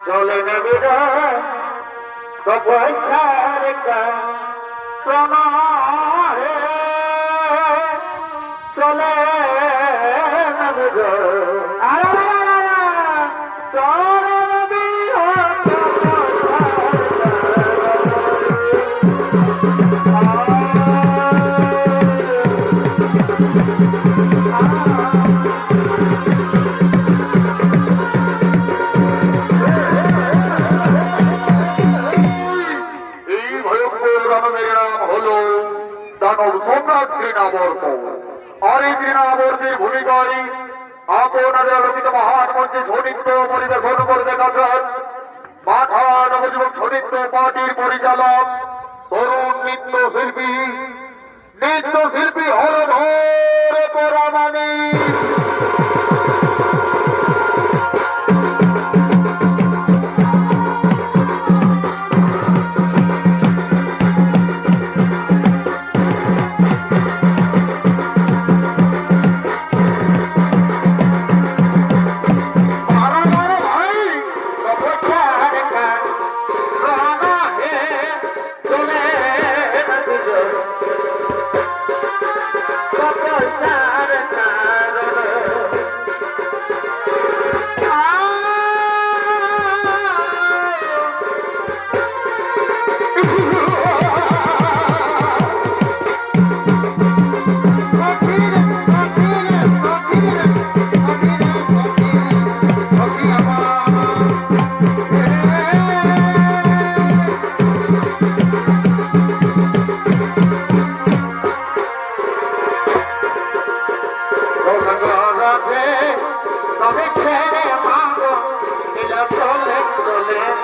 চলে তপস্যার প্রণয় চলে চলে অরিদিনাবর্ত অরিদিনাবর্তির ভূমিকায় আপনাদের আলোকিত মহান মঞ্চে সনিত্য পরিবেশন করবে কাছার মাঠা নবজীবন সনিত্য পার্টির পরিচালক তরুণ নৃত্য শিল্পী নৃত্য শিল্পী হরধর পরামানি।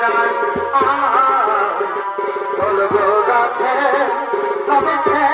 আমার বলব গাছে সবে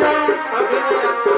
সবে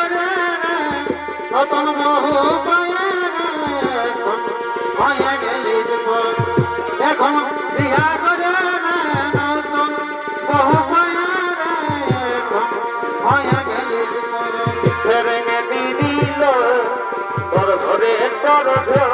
কতল মোহ ভয়ে গেলি এখন বিয়া করে নতুন বহু ভয়ে গেলি দিল তোর ঘরে তোর ঘর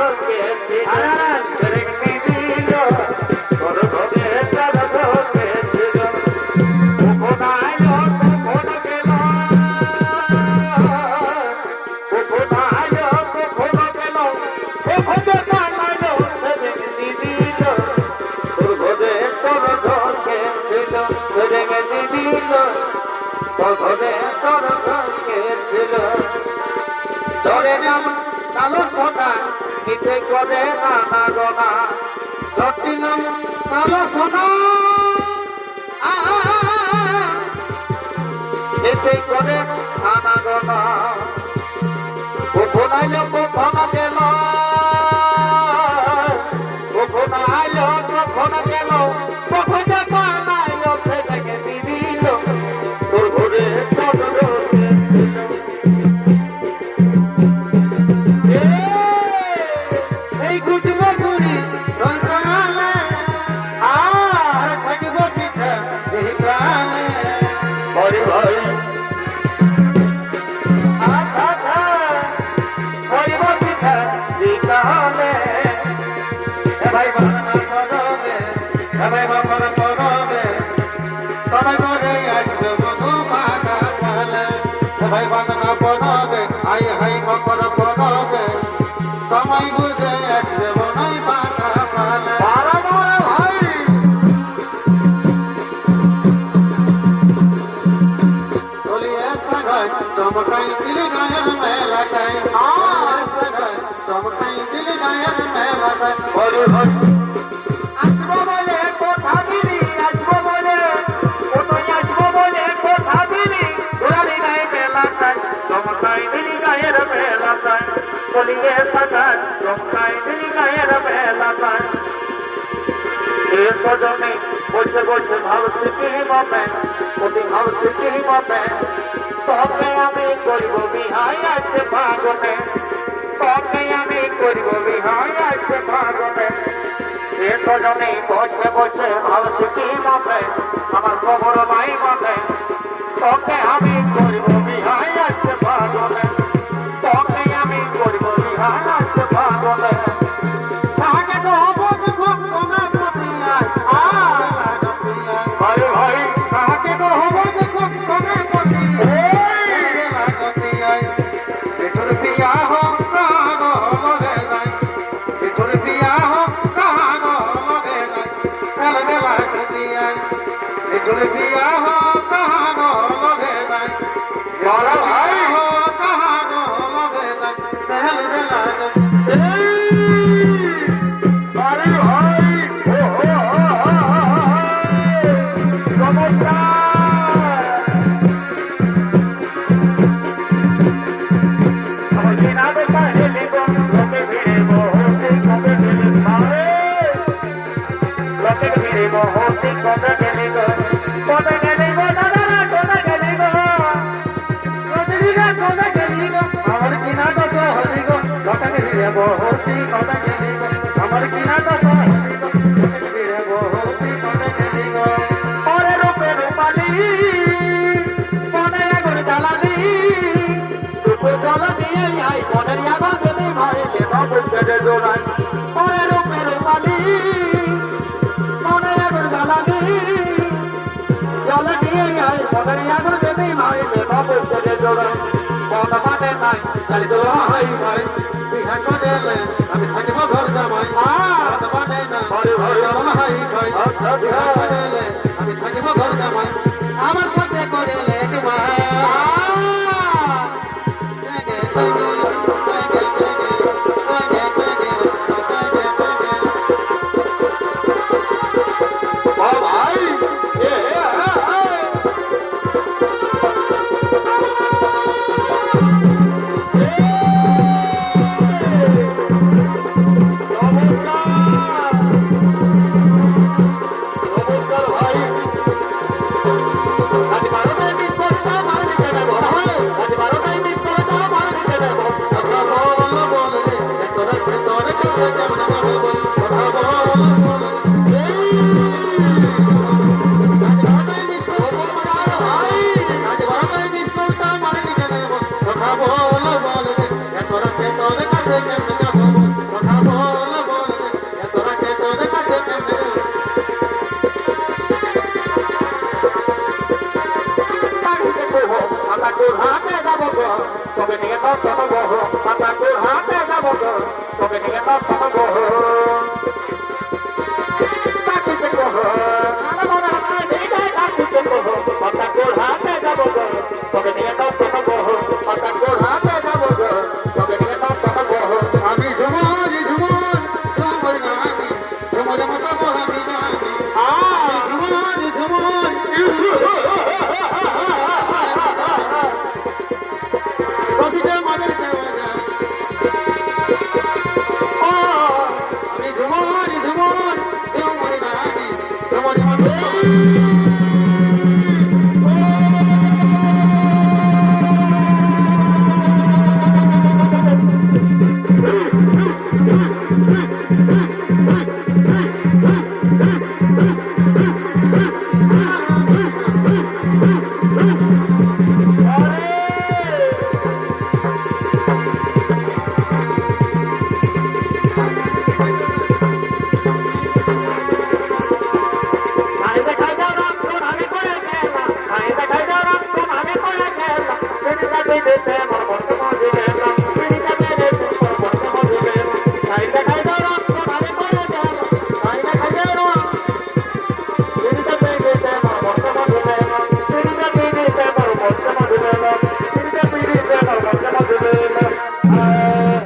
পিঠে করে নানা রোনা জটিলম কালো সোনা পিঠে করে নানা রোনা উঠোনাইলে পোথনা আই হাই মকর করবে সময় বুঝে আসবে বনাই মানা খালে বারাবার ভাই চলিয়ে সাগায় চমকাই দিল গায়ের মেলাটাই আর সাগায় চমকাই দিল গায়ের মেলাটাই হরি ভাই সজনে বসে বসে ভাবছি কি মতে প্রতি ভাবছি তবে আমি করব বিহাই আছে ভাগনে তবে আমি করব বিহাই আছে ভাগনে বসে বসে ভাবছি কি মতে আমার খবর নাই মতে তবে আমি করব বিহাই আছে ভাগনে করব বিহাই বহতে গেলে গো আমার কিনা ভিড়ে বহতে গেলে গো ওরে রূপে রূপালি মনে আগুন জ্বালালি। রূপে জ্বালা দিয়ে যাই মনের আগুন যদি ভরে দেবা বুঝতে জোড়াই ওরে রূপে রূপালি মনে আগুন জ্বালালি। জ্বালা দিয়ে যাই মনের আগুন যদি ভরে দেবা বুঝতে জোড়াই মন মানে নাই চালি তো হাই ভাই। বিহা করে আমি থাকিব ঘর জামাই মন মানে না ভাই হাই ভাই আচ্ছা বিহা আমি ঘর আমার পথে করেলে তোরা